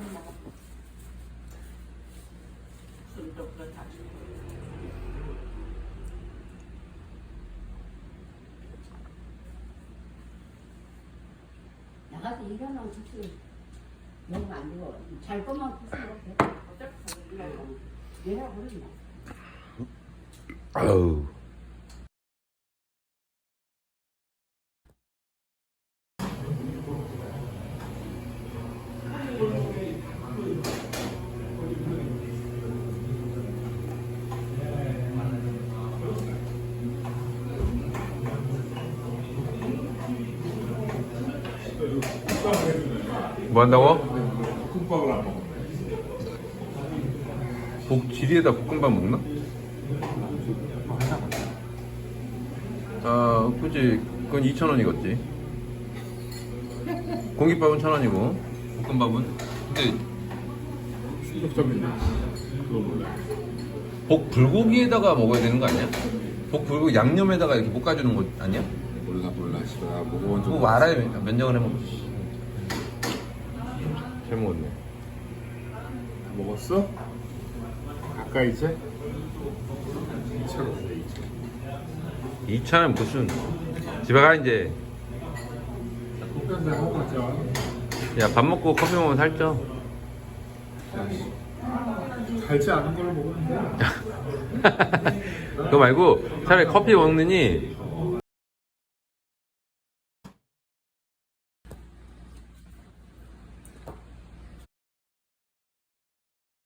밥은 먹어. 술도 그렇다. 나가서 일하면 그치. 너무 안 되고 잘 거만 부수면 돼. 어차피. 내가 마. 아우. 뭐 한다고? 볶음밥을 안 먹어. 복 지리에다 볶음밥 먹나? 아, 그치. 그건 2,000원이겠지. 공깃밥은 1,000원이고, 볶음밥은. 근데, 충격적인데. 그거 몰라. 복 불고기에다가 먹어야 되는 거 아니야? 복 불고기 양념에다가 이렇게 볶아주는 거 아니야? 몰라 몰라. 씨발 나 먹어본 적 그거 알아야 면적을 해먹지. 잘 먹었네. 다 먹었어? 아까 이제? 2,000원인데 2,000원. 2,000원 무슨. 집에 가, 이제. 커피 한잔 하고 가자. 야, 밥 먹고 커피 먹으면 살쪄. 달지 않은 걸로 먹으면 돼. 그거 말고 차라리 커피 먹느니